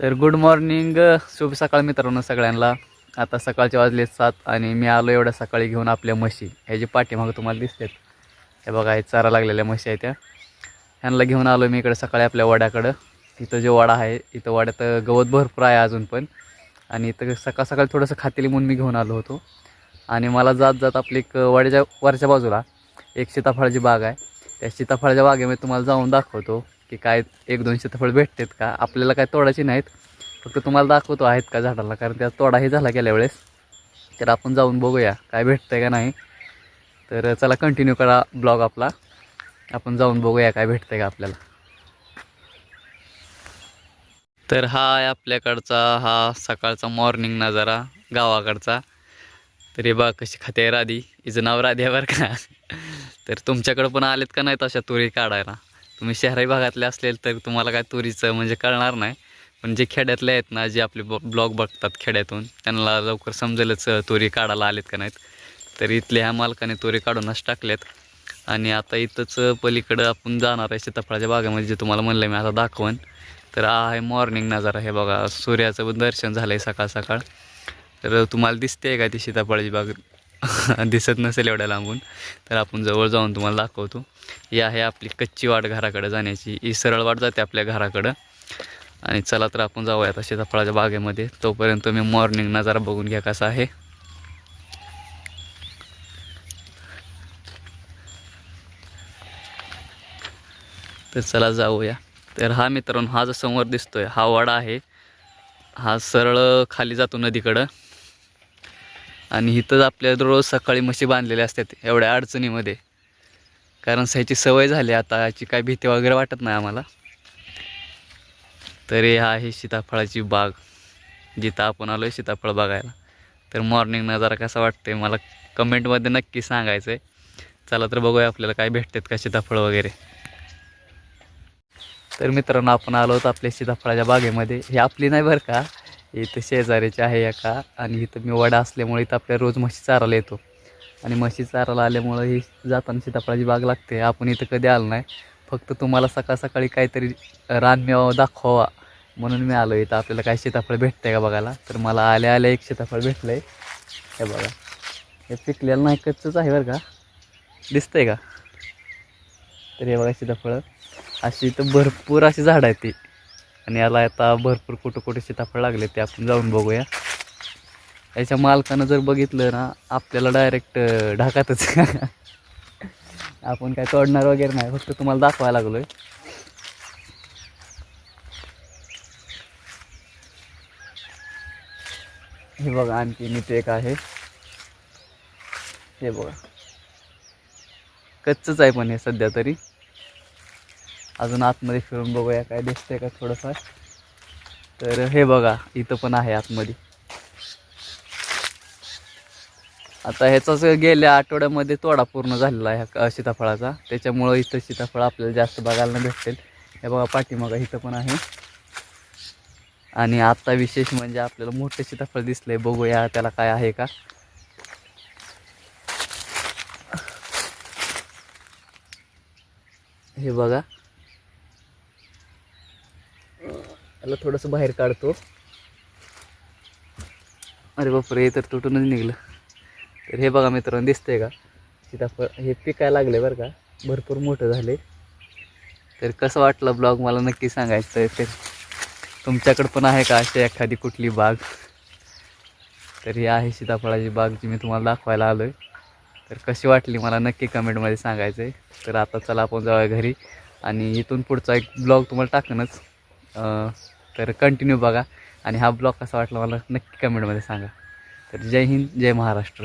तर good morning शुभ सकाळ मित्रांनो सगळ्यांना. आता सकाळचे वाजले सात आणि मी आलो एवढ्या सकाळी घेऊन आपल्या म्हशी. ह्याची पाठीमागं तुम्हाला दिसतात हे बघा हे चारा लागलेल्या म्हशी आहेत त्या. ह्यांना घेऊन आलो मी इकडे सकाळी आपल्या वाड्याकडं. इथं जो वाडा आहे इथं वाड्यात गवत भरपूर आहे अजून पण. आणि इथं सकाळ सकाळी थोडंसं खातेली म्हणून मी घेऊन आलो होतो. आणि मला जात जात आपली एक वाड्याच्या वरच्या बाजूला एक सीताफळाची बाग आहे. त्या सीताफळाच्या बागेमध्ये तुम्हाला जाऊन दाखवतो. की काय एक दोन सीताफळ भेटतात का? आपल्याला काय तोडायची नाहीत. फक्त तुम्हाला दाखवतो आहेत का झाडाला कारण त्याचा तोडाही झाला गेल्या वेळेस. तर आपण जाऊन बघूया काय भेटतंय का नाही. तर चला कंटिन्यू करा ब्लॉग आपला. आपण जाऊन बघूया काय भेटतंय का आपल्याला. तर हा आहे आपल्याकडचा हा सकाळचा मॉर्निंग नजारा गावाकडचा. तर हे बा कशी खाते आहे राधी. हिचं नाव राधी आहे बरं का. तर तुमच्याकडं पण आलेत का नाहीत अशा तुरी काढायला? तुम्ही शहरी भागातले असलेल तर तुम्हाला काय तुरीचं म्हणजे कळणार नाही. पण जे खेड्यातले आहेत ना जे आपले ब्लॉग बघतात खेड्यातून त्यांना लवकर समजेलच तोरी तुरी काढायला आलेत का नाहीत. तर इथल्या ह्या मालकाने तुरी काढूनच टाकल्यात आणि आता इथंच पलीकडं आपण जाणार आहे सीताफळाच्या बागेमध्ये जे तुम्हाला म्हणलं मी आता दाखवन. तर हा आहे मॉर्निंग नजारा हे बघा. सूर्याचं पण दर्शन झालं आहे सकाळ सकाळ तर तुम्हाला दिसते का ती सीताफळाची बाग? दिसत नसेल एवढ्या लांबून. तर आपण जवळ जाऊन तुम्हाला दाखवतो. ही आहे आपली कच्ची वाट घराकडं जाण्याची. ही सरळ वाट जाते आपल्या घराकडं. आणि चला तर आपण जाऊया आता सीताफळाच्या बागेमध्ये. तोपर्यंत मी मॉर्निंग नजारा बघून घ्या कसा आहे. तर चला जाऊया. तर हा मित्रांनो हा जो समोर दिसतोय हा वाडा आहे. हा सरळ खाली जातो नदीकडं. आणि इथंच आपल्या रोज सकाळी म्हशी बांधलेल्या असतात एवढ्या अडचणीमध्ये. कारण ह्याची सवय झाली आता याची काय भीती वगैरे वाटत नाही आम्हाला. तरी हे आहे सीताफळाची बाग जिथं आपण आलो आहे सीताफळ बघायला. तर मॉर्निंग नजारा कसा वाटते मला कमेंटमध्ये नक्की सांगायचं आहे चला तर बघूया आपल्याला काय भेटतात का सीताफळ वगैरे. तर मित्रांनो आपण आलो होतो आपल्या सीताफळाच्या बागेमध्ये. हे आपली नाही बरं का इथं शेजाऱ्याचे आहे एका आणि इथं मी वडा असल्यामुळे इथं आपल्या रोज म्हशी चारायला येतो. आणि म्हशी चारायला आल्यामुळं ही जाताना सीताफळाची बाग लागते. आपण इथं कधी आलो नाही. फक्त तुम्हाला सकाळ सकाळी काहीतरी रानमेवा दाखवावा म्हणून मी आलो. इथं आपल्याला काय सीताफळ भेटतंय का बघायला? तर मला आल्या आल्या एक सीताफळ भेटलं आहे हे बघा. हे पिकलेलं नाही कच्चंच आहे बरं का. दिसतंय का? तर हे बघा सीताफळं. अशी इथं भरपूर अशी झाडं आहेत ती. आणि याला आता भरपूर कुठं कुठे सीताफळ लागले ते आपण जाऊन बघूया. याच्या मालकानं जर बघितलं ना आपल्याला डायरेक्ट ढाकातच. आपण काय तोडणार वगैरे नाही फक्त तुम्हाला दाखवायला लागलो आहे हे बघा आणखी इथे एक आहे. हे बघा. कच्चच आहे पण हे सध्या तरी. अजून आतमध्ये फिरून बघूया काय दिसतंय का थोडंफार. तर हे बघा इथं पण आहे आतमध्ये. आता ह्याचाच गेल्या आठवड्यामध्ये तोडा पूर्ण झालेला आहे ह्या सीताफळाचा. त्याच्यामुळं इथं सीताफळ आपल्याला जास्त बघायला भेटतील. हे बघा पाठीमागा इथं पण आहे. आणि आत्ता विशेष म्हणजे आपल्याला मोठं सीताफळ दिसलंय. बघूया त्याला काय आहे का. हे बघा याला थोडंसं बाहेर काढतो. अरे बापरे हे तर तुटूनच निघलं. तर हे बघा मित्रांनो दिसतंय का? सीताफळ हे पिकायला लागले बरं का. भरपूर मोठं झाले तर कसं वाटलं ब्लॉग? मला नक्की सांगायचं आहे तर तुमच्याकडं पण आहे का अशी एखादी कुठली बाग? तर ही आहे सीताफळाची बाग जी मी तुम्हाला दाखवायला आलो आहे तर कशी वाटली मला नक्की कमेंटमध्ये सांगायचं आहे तर आता चला आपण जाऊया घरी. आणि इथून पुढचा एक ब्लॉग तुम्हाला टाकणंच तर कंटिन्यू बघा. आणि हा ब्लॉग कसा वाटला मला नक्की कमेंटमध्ये सांगा. तर जय हिंद जय महाराष्ट्र.